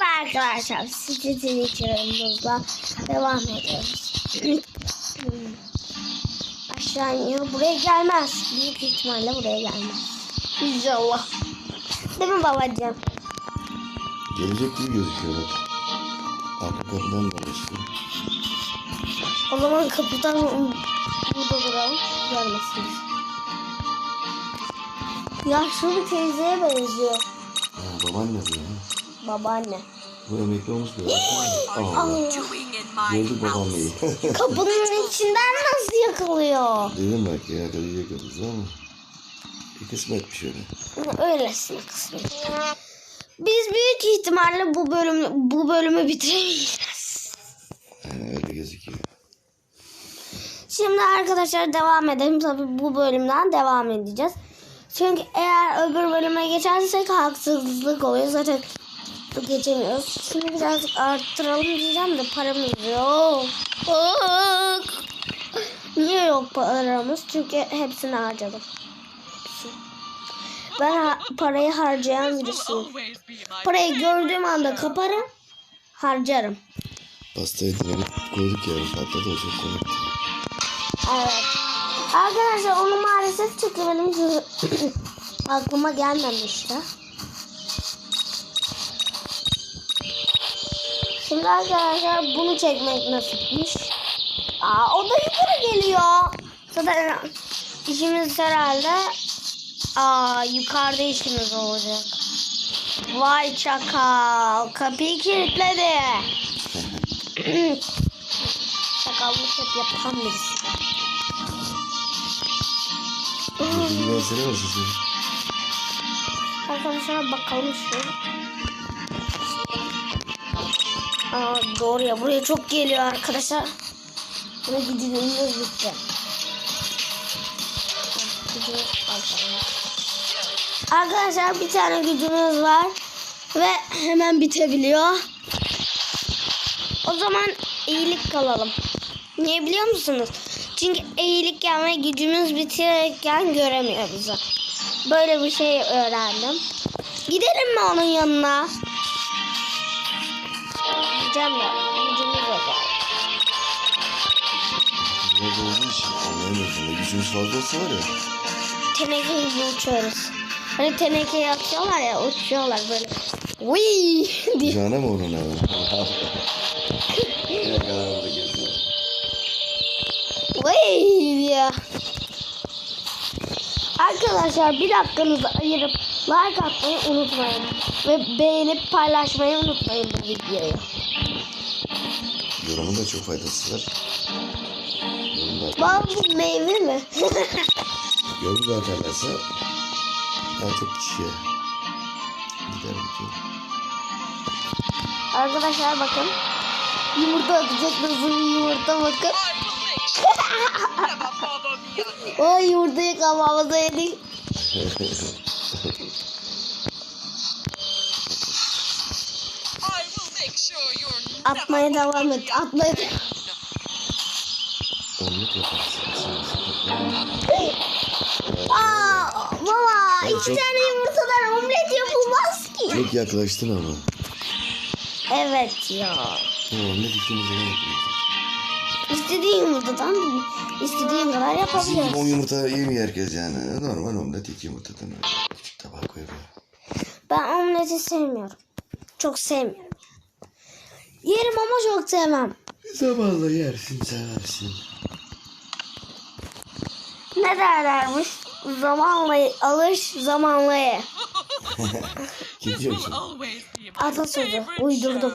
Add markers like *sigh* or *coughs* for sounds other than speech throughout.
Merhaba arkadaşlar. Sizin içerimizle devam ediyoruz. Aşağı iniyor. Buraya gelmez. Büyük ihtimalle buraya gelmez. İnşallah. Değil mi babacığım? Gelecek gibi gözüküyor bak. Arka kapıdan dolaştı. O zaman kapıdan burada duralım. Görmesin. Yaşlı bir teyzeye benziyor. Ha, babaanne bu ya. Babaanne. Bu emekli olmuş bir Allah. Gördük babaanneyi. *laughs* Kapının içinden nasıl yakalıyor? Dedim belki ya yakalayacak yalnız ama. Bir kısmetmiş öyle. Öylesine kısmet. Biz büyük ihtimalle bu bölümü bu bölümü bitiremeyeceğiz. Yani öyle gözüküyor. Şimdi arkadaşlar devam edelim. Tabii bu bölümden devam edeceğiz. Çünkü eğer öbür bölüme geçersek haksızlık oluyor. Zaten geçemiyoruz. Şimdi birazcık arttıralım diyeceğim de paramız yok. Yok. Niye yok paramız? Çünkü hepsini harcadım. Ben ha- parayı harcayan birisiyim. Parayı gördüğüm anda kaparım, harcarım. Pastayı dinamit koyduk ya patladı o çok komikti. Evet. Arkadaşlar onu maalesef çekemedim çünkü *coughs* aklıma gelmemişti. Şimdi arkadaşlar bunu çekmek nasipmiş. Aa o da yukarı geliyor. Zaten işimiz herhalde aa yukarıda işimiz olacak. Vay çakal kapıyı kilitledi. *laughs* Çakallık hep yapan birisi. Versene nasıl? Arkadaşlar bakalım şu. Aa, doğru ya buraya çok geliyor arkadaşlar. Buna gidilmiyoruz bitti. Arkadaşlar bir tane gücümüz var. Ve hemen bitebiliyor. O zaman iyilik kalalım. Niye biliyor musunuz? Çünkü eğilikken ve gücümüz bitirirken göremiyor bizi. Böyle bir şey öğrendim. Gidelim mi onun yanına? Gideceğim ya. Gücümüz olduğu için anlayamıyorsun. Ne gücümüz fazla olsa var ya. Teneke gibi uçuyoruz. Hani tenekeye atıyorlar ya uçuyorlar böyle. Vıy *laughs* diye. Cana mı onun abi? Yakalandı gözü. Vıy diye. Arkadaşlar bir dakikanızı ayırıp like atmayı unutmayın. Ve beğenip paylaşmayı unutmayın bu videoyu. Yorumun da çok faydası var. Bak bu meyve mi? Yorum atarlarsa daha çok kişiye gider bitiyor. Arkadaşlar bakın. Yumurta atacak nasıl bir yumurta bakın. *laughs* o yumurtayı kafamıza yedik. *laughs* Atmaya devam et. Atmaya Omlet yaparsın. Aa, baba iki çok- tane yumurtadan omlet yapılmaz ki. Çok yaklaştın ama. Evet ya. Bu omlet ikimize de yapıyoruz. İstediğin yumurtadan istediğin kadar Bizim yapabiliriz. o yumurta yemiyor herkes yani. Normal omlet iki yumurtadan. Küçük tabağa koyuyor. Ben omleti sevmiyorum. Çok sevmiyorum. Yerim ama çok sevmem. Zamanla yersin seversin. Ne derlermiş? Zamanla alış, zamanla ye. *laughs* Gidiyorsun. Atasözü. Uydurdum.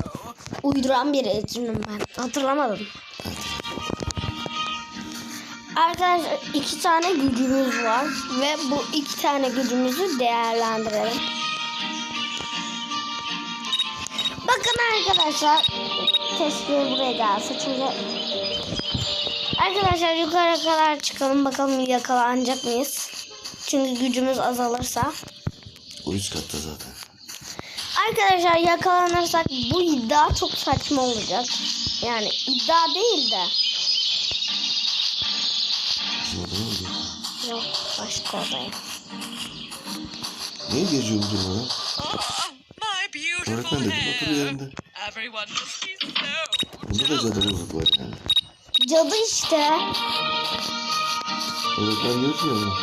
Uyduran birisiyim ben. Hatırlamadım. Arkadaşlar iki tane gücümüz var. Ve bu iki tane gücümüzü değerlendirelim. Bakın arkadaşlar. Keşke buraya gelse çünkü Arkadaşlar yukarı kadar çıkalım bakalım yakalanacak mıyız? Çünkü gücümüz azalırsa. O üst katta zaten. Arkadaşlar yakalanırsak bu iddia çok saçma olacak. Yani iddia değil de. Yok başka odaya. Niye geziyor bu Öğretmen dedim otur yerinde. Bunda da cadı bozuk var yani. Cadı işte. Öğretmen ya bunu.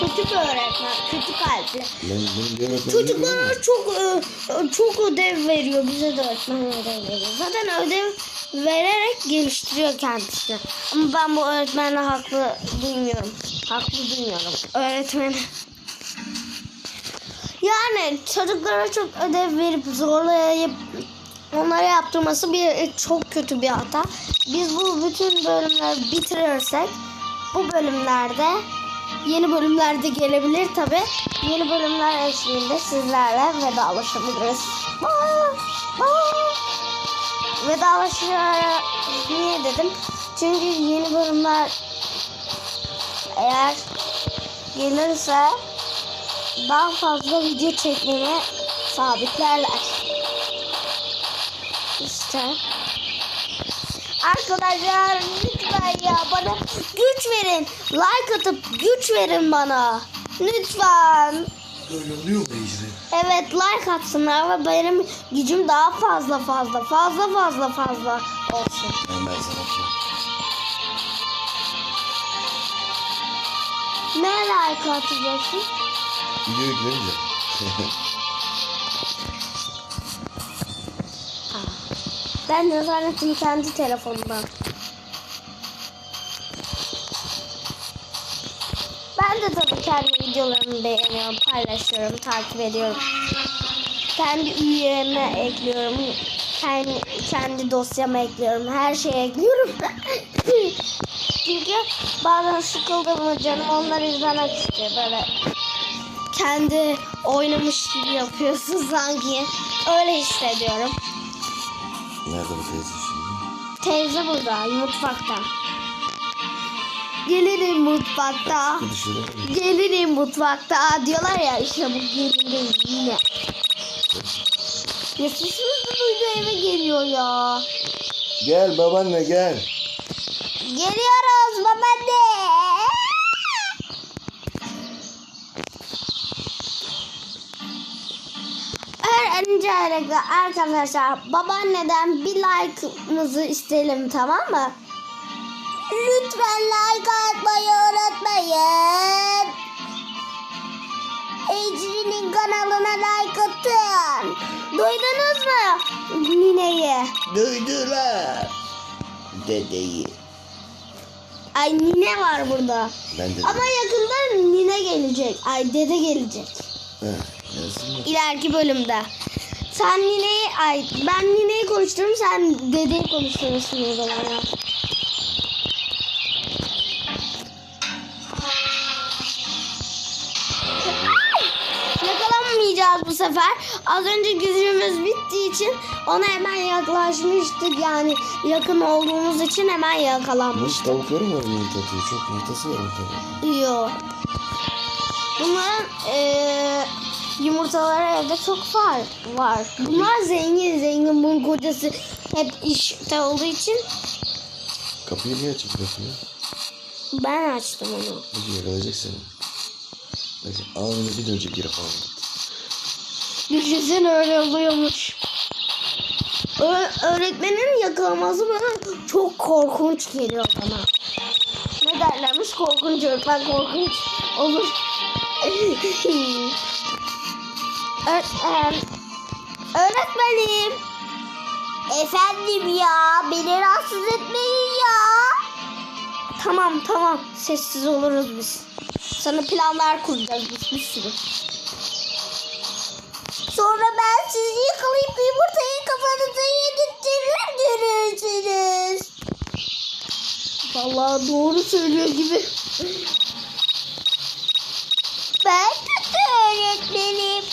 Kötü bir öğretmen. Kötü kalpli. Ben, Çocuklara çok e, çok ödev veriyor. Bize de öğretmen ödev veriyor. Zaten ödev vererek geliştiriyor kendisini. Ama ben bu öğretmenle haklı duymuyorum. Haklı duymuyorum. Öğretmen. Yani çocuklara çok ödev verip zorlayıp onlara yaptırması bir çok kötü bir hata. Biz bu bütün bölümleri bitirirsek bu bölümlerde yeni bölümler de gelebilir tabi. Yeni bölümler eşliğinde sizlerle vedalaşabiliriz. Bye. Bye. Niye dedim? Çünkü yeni bölümler eğer gelirse daha fazla video çekmemi sabitlerler. İşte. Arkadaşlar lütfen ya bana güç verin. Like atıp güç verin bana. Lütfen. Öyle oluyor mu Ecri? Evet like atsınlar ve benim gücüm daha fazla fazla fazla fazla fazla olsun. Ben ben sana şey. Ne like atacaksın? Video yüklenince. Ben de zannettim kendi telefonumdan. Ben de tabii kendi videolarımı beğeniyorum, paylaşıyorum, takip ediyorum. Kendi üyelerime ekliyorum. Kendi, kendi dosyama ekliyorum. Her şeye ekliyorum. *laughs* Çünkü bazen sıkıldığımda canım onları izlemek istiyor. Böyle kendi oynamış gibi yapıyorsun sanki. Öyle hissediyorum. Nerede bu teyze şimdi? Teyze burada mutfakta. Gelinim mutfakta. Gelinim mutfakta. Diyorlar ya işte bu gelin değil yine. Ya sesimizi duydu eve geliyor ya. Gel babaanne gel. Geliyoruz babaanne. Öncelikle arkadaşlar babaanneden bir like'ımızı isteyelim tamam mı? Lütfen like atmayı unutmayın. Ecrin'in kanalına like atın. Duydunuz mu Nine'yi? Duydular. Dedeyi. Ay Nine var burada. Ben de. Ama yakında Nine gelecek. Ay dede gelecek. Mi? İleriki bölümde. Sen Nine'yi ay ben Nine'yi konuştururum sen dedeyi konuşturursun o zaman ya. Yakalanmayacağız bu sefer. Az önce gücümüz bittiği için ona hemen yaklaşmıştık. Yani yakın olduğumuz için hemen yakalanmıştık. tavukları mı yumurta atıyor? Çok yumurtası var ortada. Yok. Bunların eee, yumurtaları evde çok var. var. Bunlar zengin zengin. Bunun kocası hep işte olduğu için Kapıyı niye açık bırakıyor? ben açtım onu. Bugün yakalayacak seni. Bakın anında bir dönecek geri falan. Düşünsene öyle oluyormuş. Ö- öğretmenin yakalaması bana çok korkunç geliyor bana. Ne derlermiş? Korkunç öğretmen korkunç olur. *laughs* Öğretmen. Öğretmenim. Efendim ya beni rahatsız etmeyin ya. Tamam tamam sessiz oluruz biz. Sana planlar kuracağız biz bir sürü. Sonra ben sizi yakalayıp yumurtayı kafanıza yedirtirir görürsünüz. Vallahi doğru söylüyor gibi. Ben kötü öğretmenim.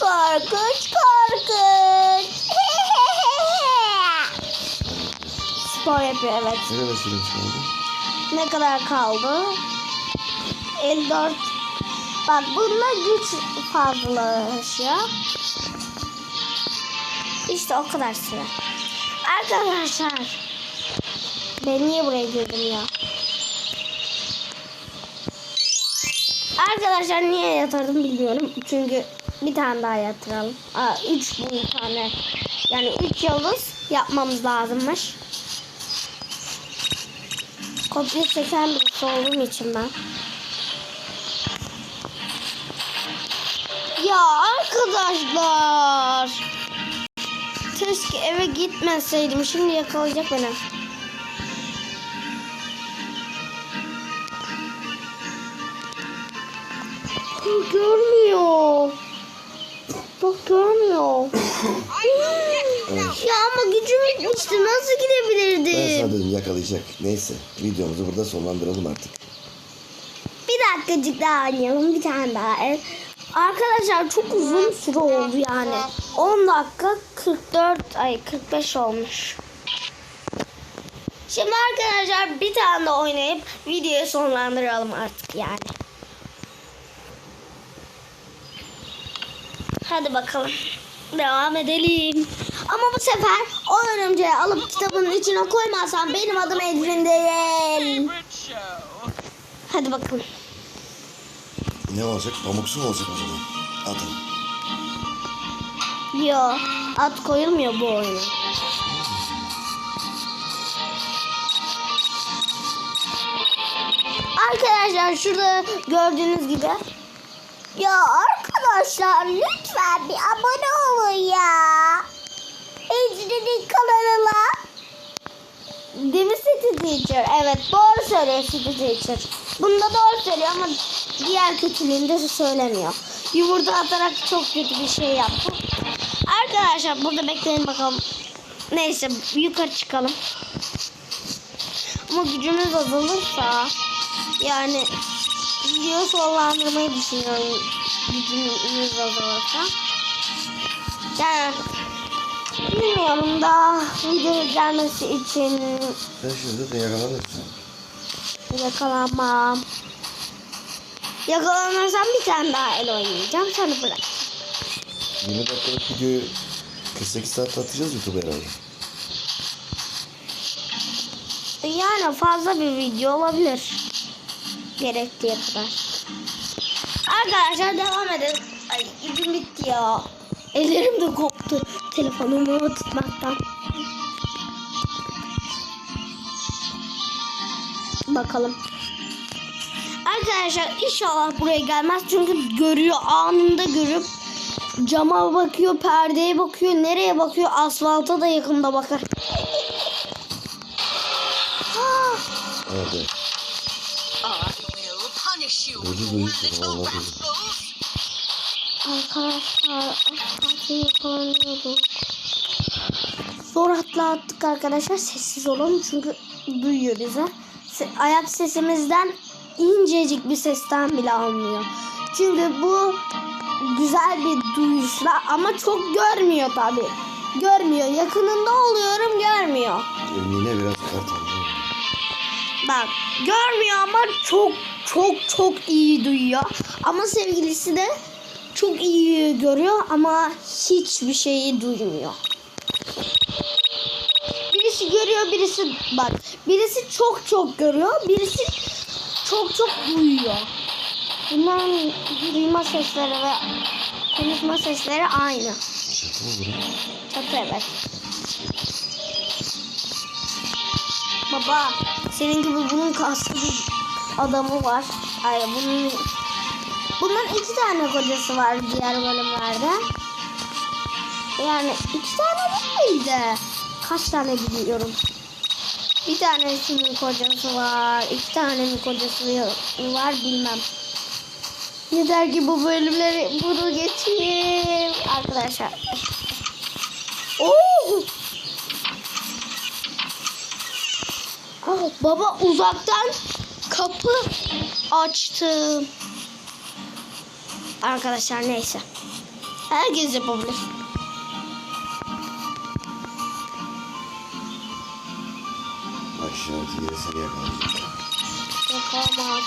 Korkunç korkunç. *laughs* Spor yapıyor evet. Ne kadar süremiz kaldı? Ne kadar kaldı? 54. Bak bununla güç fazlalaşıyor. İşte o kadar süre. Arkadaşlar. Ben niye buraya girdim ya? Arkadaşlar niye yatırdım bilmiyorum. Çünkü Bir tane daha yatıralım. Aa, üç bin tane. Yani üç yıldız yapmamız lazımmış. Kopya çeken birisi olduğum için ben. Ya arkadaşlar. Keşke eve gitmeseydim. Şimdi yakalayacak beni. Görmüyor. Bak görmüyor. ya ama gücüm bitmişti. Nasıl Ben sana gidebilirdim? dedim yakalayacak. Neyse videomuzu burada sonlandıralım artık. Bir dakikacık daha oynayalım. Bir tane daha. Evet. Arkadaşlar çok uzun süre oldu yani. 10 dakika 44 ay 45 olmuş. Şimdi arkadaşlar bir tane de oynayıp videoyu sonlandıralım artık yani. Hadi bakalım. Devam edelim. Ama bu sefer o örümceği alıp kitabın içine koymazsam benim adım Edrin değil. Hadi bakalım. Ne olacak? Pamuksu mu olacak o zaman? Atalım. Yo, at koyulmuyor bu oyuna. Arkadaşlar şurada gördüğünüz gibi. Ya arkadaşlar lütfen bir abone olun ya. Ecrin'in kanalına. Değil mi City Teacher? Evet doğru söylüyor City Teacher. Bunda doğru söylüyor ama diğer kötülüğünde söylemiyor. Yumurta atarak çok kötü bir şey yaptı. Arkadaşlar burada bekleyin bakalım. Neyse yukarı çıkalım. Ama gücümüz azalırsa yani video sonlandırmayı düşünüyorum. Gücümüz azalırsa. Yani bilmiyorum da video gelmesi için Sen şimdi zaten yakalanırsın. yakalanmam. Yakalanırsam bir tane daha el oynayacağım sonra bırak. 20 dakikalık videoyu 48 saat atacağız YouTube'a herhalde. Yani fazla bir video olabilir. Gerektiği kadar. Arkadaşlar devam edelim. Ay ipim bitti ya. Ellerim de koptu. Telefonumu tutmaktan. Bakalım. Arkadaşlar inşallah buraya gelmez. Çünkü görüyor anında görüp cama bakıyor, perdeye bakıyor, nereye bakıyor, asfalta da yakında bakar. Ah! Vallahi duydu. rascals. Arkadaşlar. Zor atlattık arkadaşlar. Sessiz olalım çünkü duyuyor bize. Ayak sesimizden incecik bir sesten bile almıyor. Çünkü bu güzel bir duyuşla ama çok görmüyor tabi. Görmüyor. Yakınında oluyorum görmüyor. Emine biraz. Bak görmüyor ama çok çok çok iyi duyuyor. Ama sevgilisi de çok iyi görüyor ama hiçbir şeyi duymuyor. Birisi görüyor, birisi bak. Birisi çok çok görüyor, birisi çok çok duyuyor. Bunların duyma sesleri ve konuşma sesleri aynı. Çatı evet. Baba senin gibi bunun kaslı bir adamı var. Ay bunun bunun iki tane kocası var diğer bölümlerde. Yani iki tane değil de kaç tane biliyorum. Bir tanesinin kocası var, iki tanenin kocası var bilmem. Yeter ki bu bölümleri bunu geçeyim arkadaşlar. Ah, baba uzaktan kapı açtım. Arkadaşlar neyse. Herkes yapabilir. Yine seni yakalayacak. Yakalamaz.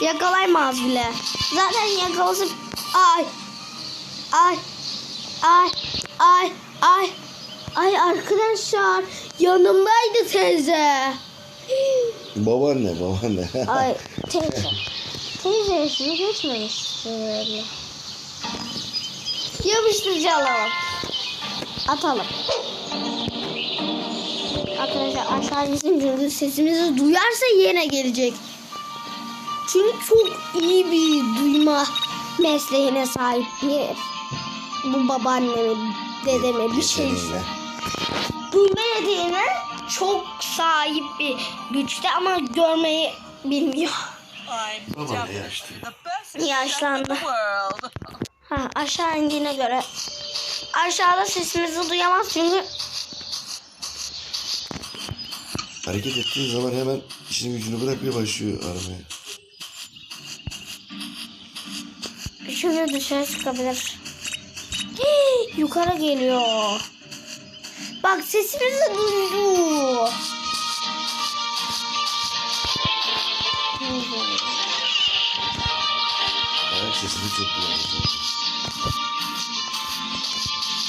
Yakalayamaz bile. Zaten yakalası... Ay. Ay. Ay. Ay. Ay. Ay arkadaşlar. Yanımdaydı teyze. Babaanne babaanne. *laughs* Ay teyze. Teyze yaşını geçmemiştir. Yapıştırıcı alalım. Atalım. Arkadaşlar aşağı çünkü sesimizi duyarsa yine gelecek. Çünkü çok iyi bir duyma mesleğine sahip bir bu babaanneme, dedeme bir şey. Duyma yeteneğine çok sahip bir güçte ama görmeyi bilmiyor. I'm Baba definitely ne yaşlı. Yaşlandı. Ha, aşağı indiğine göre aşağıda sesimizi duyamaz çünkü Hareket ettiğin zaman hemen işini gücünü bırakıyor başlıyor aramaya. Şimdi dışarı çıkabilir. Hii, yukarı geliyor. Bak sesimizi duydu. Ayak sesini çok duyuyor.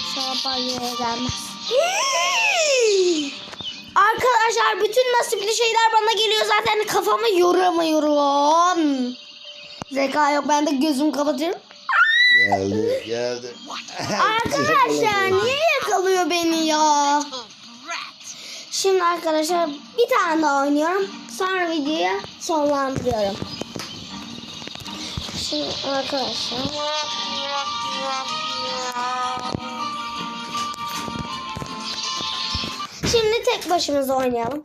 İnşallah banyoya gelmez. Hii! Arkadaşlar bütün nasipli şeyler bana geliyor zaten kafamı yoramıyorum. Zeka yok ben de gözümü kapatıyorum. Geldi geldi. Arkadaşlar *laughs* niye yakalıyor beni ya? Şimdi arkadaşlar bir tane daha oynuyorum. Sonra videoyu sonlandırıyorum. Şimdi arkadaşlar. Şimdi tek başımıza oynayalım.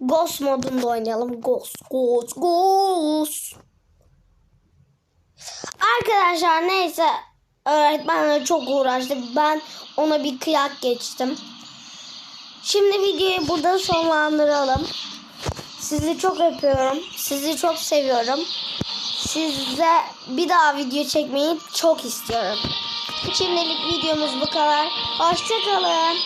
Ghost modunda oynayalım. Ghost, Ghost, Ghost. Arkadaşlar neyse öğretmenle çok uğraştık. Ben ona bir kıyak geçtim. Şimdi videoyu burada sonlandıralım. Sizi çok öpüyorum. Sizi çok seviyorum. Size bir daha video çekmeyi çok istiyorum. Şimdilik videomuz bu kadar. Hoşçakalın.